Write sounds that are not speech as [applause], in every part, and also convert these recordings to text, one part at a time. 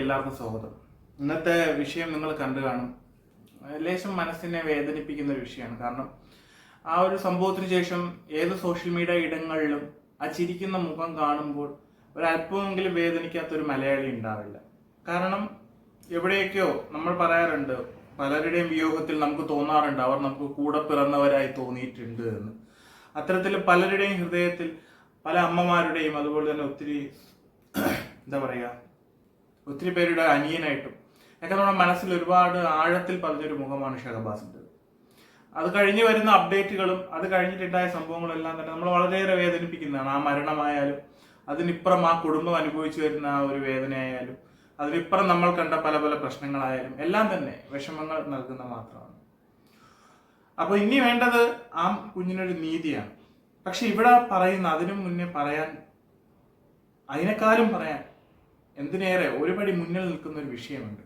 എല്ലാവർക്കും സ്വാഗതം. ഇന്നത്തെ വിഷയം നിങ്ങൾ കണ്ടു കാണും. ലേശം മനസ്സിനെ വേദനിപ്പിക്കുന്ന ഒരു വിഷയമാണ്. കാരണം ആ ഒരു സംഭവത്തിന് ശേഷം ഏത് സോഷ്യൽ മീഡിയ ഇടങ്ങളിലും ആ ചിരിക്കുന്ന മുഖം കാണുമ്പോൾ ഒരല്പമെങ്കിലും വേദനിക്കാത്ത ഒരു മലയാളി ഉണ്ടാവില്ല. കാരണം എവിടെയൊക്കെയോ നമ്മൾ പറയാറുണ്ട് പലരുടെയും വിയോഗത്തിൽ നമുക്ക് തോന്നാറുണ്ട് അവർ നമുക്ക് കൂടെ പിറന്നവരായി തോന്നിയിട്ടുണ്ട് എന്ന്. അത്തരത്തിൽ പലരുടെയും ഹൃദയത്തിൽ പല അമ്മമാരുടെയും അതുപോലെ തന്നെ ഒത്തിരി എന്താ പറയുക ഒത്തിരി പേരുടെ അനിയനായിട്ടും ഒക്കെ നമ്മുടെ മനസ്സിൽ ഒരുപാട് ആഴത്തിൽ പതിഞ്ഞൊരു മുഖമാണ് ഷഹബാസിന്റെ അത് കഴിഞ്ഞ് വരുന്ന അപ്ഡേറ്റുകളും അത് കഴിഞ്ഞിട്ടുണ്ടായ സംഭവങ്ങളെല്ലാം തന്നെ നമ്മൾ വളരെയേറെ വേദനിപ്പിക്കുന്നതാണ്. ആ മരണമായാലും അതിനിപ്പുറം ആ കുടുംബം അനുഭവിച്ചു വരുന്ന ആ ഒരു വേദനയായാലും അതിനിപ്പുറം നമ്മൾ കണ്ട പല പല പ്രശ്നങ്ങളായാലും എല്ലാം തന്നെ വിഷമങ്ങൾ നൽകുന്ന മാത്രമാണ്. അപ്പൊ ഇനി വേണ്ടത് ആ കുഞ്ഞിനൊരു നീതിയാണ്. പക്ഷെ ഇവിടെ പറയുന്ന അതിനു മുന്നേ പറയാൻ അതിനേക്കാളും പറയാൻ എന്തിനേറെ ഒരുപടി മുന്നിൽ നിൽക്കുന്ന ഒരു വിഷയമുണ്ട്.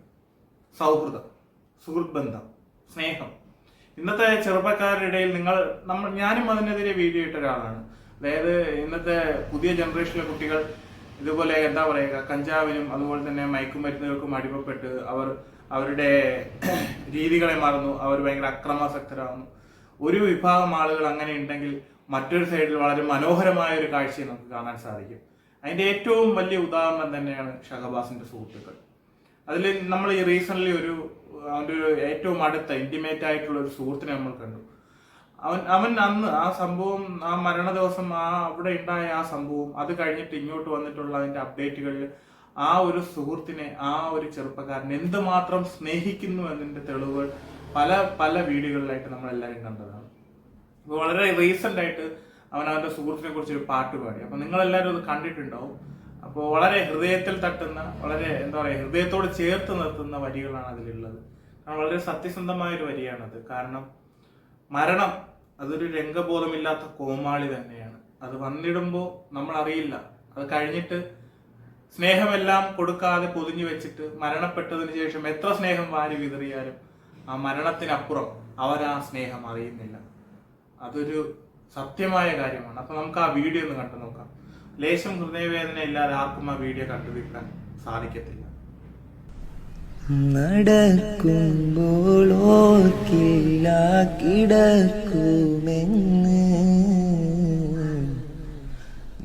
സൗഹൃദം സുഹൃത്ത് ബന്ധം സ്നേഹം. ഇന്നത്തെ ചെറുപ്പക്കാരുടെ ഇടയിൽ നിങ്ങൾ നമ്മൾ ഞാനും അതിനെതിരെ വീഡിയോ ഇട്ട ഒരാളാണ്. അതായത് ഇന്നത്തെ പുതിയ ജനറേഷനിലെ കുട്ടികൾ ഇതുപോലെ എന്താ പറയുക കഞ്ചാവിനും അതുപോലെ തന്നെ മയക്കുമരുന്നുകൾക്കും അടിമപ്പെട്ട് അവർ അവരുടെ [clears throat] രീതികളെ മറന്നു അവർ ഭയങ്കര അക്രമാസക്തരാകുന്നു. ഒരു വിഭാഗം ആളുകൾ അങ്ങനെ ഉണ്ടെങ്കിൽ മറ്റൊരു സൈഡിൽ വളരെ മനോഹരമായ ഒരു കാഴ്ചയെ നമുക്ക് കാണാൻ സാധിക്കും. അതിന്റെ ഏറ്റവും വലിയ ഉദാഹരണം തന്നെയാണ് ഷഹബാസിന്റെ സുഹൃത്തുക്കൾ. അതിൽ നമ്മൾ ഈ റീസെന്റ് ഒരു അവന്റെ ഒരു ഏറ്റവും അടുത്ത ഇന്റിമേറ്റ് ആയിട്ടുള്ള ഒരു സുഹൃത്തിനെ നമ്മൾ കണ്ടു. അവൻ അവൻ അന്ന് ആ സംഭവം ആ മരണ ദിവസം ആ അവിടെ ഉണ്ടായ ആ സംഭവം അത് കഴിഞ്ഞിട്ട് ഇങ്ങോട്ട് വന്നിട്ടുള്ള അതിന്റെ അപ്ഡേറ്റുകളിൽ ആ ഒരു സുഹൃത്തിനെ ആ ഒരു ചെറുപ്പക്കാരനെ എന്തുമാത്രം സ്നേഹിക്കുന്നു എന്നതിന്റെ തെളിവുകൾ പല പല വീഡിയോകളിലായിട്ട് നമ്മളെല്ലാവരും കണ്ടതാണ്. വളരെ റീസെന്റ് ആയിട്ട് അവൻ അവന്റെ സുഹൃത്തിനെ കുറിച്ച് ഒരു പാട്ട് പാടി. അപ്പൊ നിങ്ങൾ എല്ലാവരും അത് കണ്ടിട്ടുണ്ടാവും. അപ്പോൾ വളരെ ഹൃദയത്തിൽ തട്ടുന്ന വളരെ എന്താ പറയുക ഹൃദയത്തോട് ചേർത്ത് നിർത്തുന്ന വരികളാണ് അതിലുള്ളത്. കാരണം വളരെ സത്യസന്ധമായ ഒരു വരിയാണത്. കാരണം മരണം അതൊരു രംഗബോധമില്ലാത്ത കോമാളി തന്നെയാണ്. അത് വന്നിടുമ്പോൾ നമ്മൾ അറിയില്ല അത് കഴിഞ്ഞിട്ട് സ്നേഹമെല്ലാം കൊടുക്കാതെ പൊതിഞ്ഞു വെച്ചിട്ട് മരണപ്പെട്ടതിന് ശേഷം എത്ര സ്നേഹം വാരി വിതറിയാലും ആ മരണത്തിനപ്പുറം അവരാ സ്നേഹം അറിയുന്നില്ല. അതൊരു സത്യമായ കാര്യമാണ്. അപ്പൊ നമുക്ക് ആ വീഡിയോ ഒന്ന് കണ്ടു നോക്കാം. ലേശം ഹൃദയവേദന ഇല്ലാതെ ആർക്കും ആ വീഡിയോ കണ്ടു തീർക്കാൻ സാധിക്കത്തില്ല കിടക്കുമെന്ന്.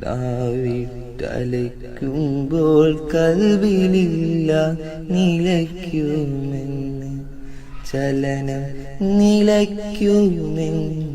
ദാവിട്ടലയ്ക്കുമ്പോൾ കൽവിലില്ല നിലയ്ക്കുമെന്ന്. ചലനം നിലയ്ക്കുമെന്ന്.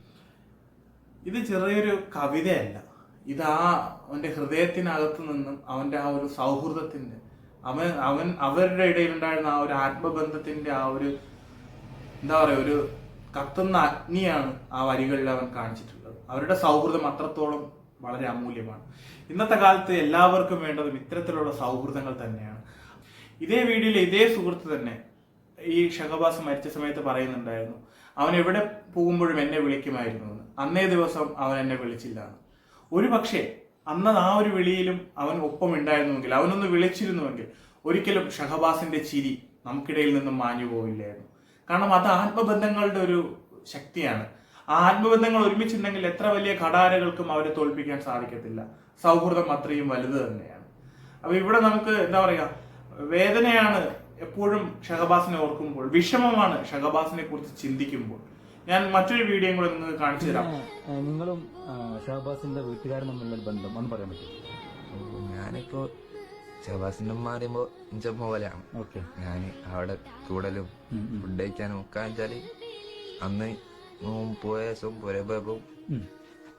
ഇത് ചെറിയൊരു കവിതയല്ല. ഇത് ആ അവന്റെ ഹൃദയത്തിനകത്ത് നിന്നും അവന്റെ ആ ഒരു സൗഹൃദത്തിന്റെ അവൻ അവൻ അവരുടെ ഇടയിലുണ്ടായിരുന്ന ആ ഒരു ആത്മബന്ധത്തിന്റെ ആ ഒരു എന്താ പറയുക ഒരു കത്തുന്ന അഗ്നിയാണ് ആ വരികളിൽ അവൻ കാണിച്ചിട്ടുള്ളത്. അവരുടെ സൗഹൃദം അത്രത്തോളം വളരെ അമൂല്യമാണ്. ഇന്നത്തെ കാലത്ത് എല്ലാവർക്കും വേണ്ടതും ഇത്തരത്തിലുള്ള സൗഹൃദങ്ങൾ തന്നെയാണ്. ഇതേ വീഡിയോയിൽ ഇതേ സുഹൃത്ത് തന്നെ ഈ ഷഹബാസ് മരിച്ച സമയത്ത് പറയുന്നുണ്ടായിരുന്നു അവൻ എവിടെ പോകുമ്പോഴും എന്നെ വിളിക്കുമായിരുന്നു എന്ന്. അന്നേ ദിവസം അവൻ എന്നെ വിളിച്ചില്ല. ഒരു പക്ഷേ അന്ന് ആ ഒരു വിളിയിലും അവൻ ഒപ്പം ഉണ്ടായിരുന്നുവെങ്കിൽ അവനൊന്ന് വിളിച്ചിരുന്നുവെങ്കിൽ ഒരിക്കലും ഷഹബാസിന്റെ ചിരി നമുക്കിടയിൽ നിന്നും മാഞ്ഞു പോയില്ലായിരുന്നു കാരണം അത് ആത്മബന്ധങ്ങളുടെ ഒരു ശക്തിയാണ്. ആ ആത്മബന്ധങ്ങൾ ഒരുമിച്ചുണ്ടെങ്കിൽ എത്ര വലിയ ഘടാരകൾക്കും അവരെ തോൽപ്പിക്കാൻ സാധിക്കത്തില്ല. സൗഹൃദം അത്രയും വലുത് തന്നെയാണ്. അപ്പൊ ഇവിടെ നമുക്ക് എന്താ പറയുക വേദനയാണ് എപ്പോഴും ഷഹബാസിനെ ഓർക്കുമ്പോൾ വിഷമമാണ് ഷഹബാസിനെ കുറിച്ച് ചിന്തിക്കുമ്പോൾ. ഞാൻ മറ്റൊരു വീഡിയോയും കൂടെ നിങ്ങൾക്ക് കാണിച്ചു തരാം. നിങ്ങളും ഷഹബാസിന്റെ വീട്ടുകാരും തമ്മിലുള്ള ബന്ധം ഒന്ന് പറയാൻ പറ്റും ഞാനിപ്പോ ഷഹബാസിന്റെ ഉമ്മ പറയുമ്പോ പോലെയാണ്. ഓക്കെ. ഞാൻ അവിടെ കൂടലും ഫുഡ് കഴിക്കാനും ഒക്കെ വെച്ചാൽ അന്ന് പോയ ദിവസം പുര പോയപ്പോ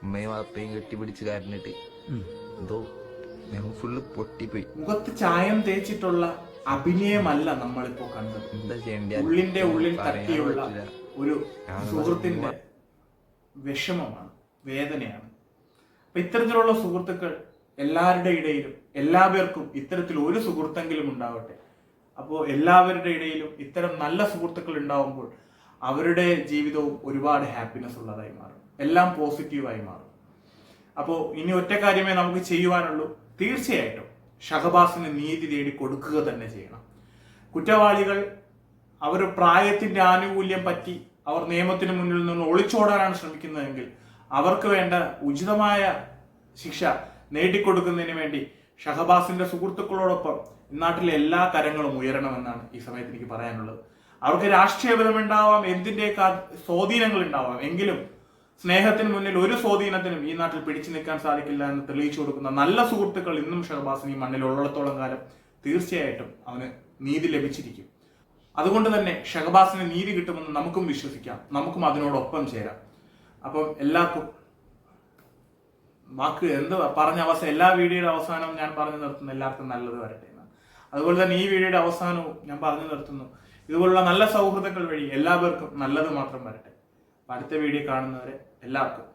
ഉമ്മയും വാപ്പയും കെട്ടിപ്പിടിച്ച് കാരണിട്ട് എന്തോ ഞങ്ങൾ ഫുള്ള് പൊട്ടിപ്പോയി. മുഖത്ത് ചായം തേച്ചിട്ടുള്ള അഭിനയമല്ല നമ്മളിപ്പോ കണ്ടത്. ഉള്ളിന്റെ ഉള്ളിൽ തട്ടിയുള്ള ഒരു സുഹൃത്തിന്റെ വിഷമമാണ് വേദനയാണ്. അപ്പൊ ഇത്തരത്തിലുള്ള സുഹൃത്തുക്കൾ എല്ലാവരുടെ ഇടയിലും എല്ലാ പേർക്കും ഇത്തരത്തിൽ ഒരു സുഹൃത്തെങ്കിലും ഉണ്ടാവട്ടെ. അപ്പോൾ എല്ലാവരുടെ ഇടയിലും ഇത്തരം നല്ല സുഹൃത്തുക്കൾ ഉണ്ടാവുമ്പോൾ അവരുടെ ജീവിതവും ഒരുപാട് ഹാപ്പിനെസ് ഉള്ളതായി മാറും. എല്ലാം പോസിറ്റീവായി മാറും. അപ്പോൾ ഇനി ഒറ്റ കാര്യമേ നമുക്ക് ചെയ്യുവാനുള്ളൂ. തീർച്ചയായിട്ടും ഷഹബാസിന് നീതി തേടി കൊടുക്കുക തന്നെ ചെയ്യണം. കുറ്റവാളികൾ അവർ പ്രായത്തിന്റെ ആനുകൂല്യം പറ്റി അവർ നിയമത്തിന് മുന്നിൽ നിന്ന് ഒളിച്ചോടാനാണ് ശ്രമിക്കുന്നതെങ്കിൽ അവർക്ക് വേണ്ട ഉചിതമായ ശിക്ഷ നേടിക്കൊടുക്കുന്നതിന് വേണ്ടി ഷഹബാസിന്റെ സുഹൃത്തുക്കളോടൊപ്പം നാട്ടിലെ എല്ലാ കരങ്ങളും ഉയരണമെന്നാണ് ഈ സമയത്ത് എനിക്ക് പറയാനുള്ളത്. അവർക്ക് രാഷ്ട്രീയ ബലമുണ്ടാവാം എന്തിന്റെയൊക്കെ സ്വാധീനങ്ങൾ ഉണ്ടാവാം. എങ്കിലും സ്നേഹത്തിന് മുന്നിൽ ഒരു സ്വാധീനത്തിനും ഈ നാട്ടിൽ പിടിച്ചു നിൽക്കാൻ സാധിക്കില്ല എന്ന് തെളിയിച്ചു കൊടുക്കുന്ന നല്ല സുഹൃത്തുക്കൾ ഇന്നും ഷഹബാസിന് ഈ മണ്ണിൽ ഉള്ളിടത്തോളം കാലം തീർച്ചയായിട്ടും അവന് നീതി ലഭിച്ചിരിക്കും. അതുകൊണ്ട് തന്നെ ഷഹബാസിന് നീതി കിട്ടുമെന്ന് നമുക്കും വിശ്വസിക്കാം. നമുക്കും അതിനോടൊപ്പം ചേരാം. അപ്പം എല്ലാവർക്കും വാക്ക് എന്ത് പറഞ്ഞ അവസാനം എല്ലാ വീഡിയോയുടെ അവസാനവും ഞാൻ പറഞ്ഞു നിർത്തുന്നു. എല്ലാവർക്കും നല്ലത് വരട്ടെ എന്ന് അതുപോലെ തന്നെ ഈ വീഡിയോയുടെ അവസാനവും ഞാൻ പറഞ്ഞു നിർത്തുന്നു. ഇതുപോലുള്ള നല്ല സൗഹൃദങ്ങൾ വഴി എല്ലാവർക്കും നല്ലത് മാത്രം വരട്ടെ. അടുത്ത വീഡിയോ കാണുന്നവരെ എല്ലാവർക്കും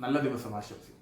നല്ല ദിവസം ആശംസിക്കുന്നു.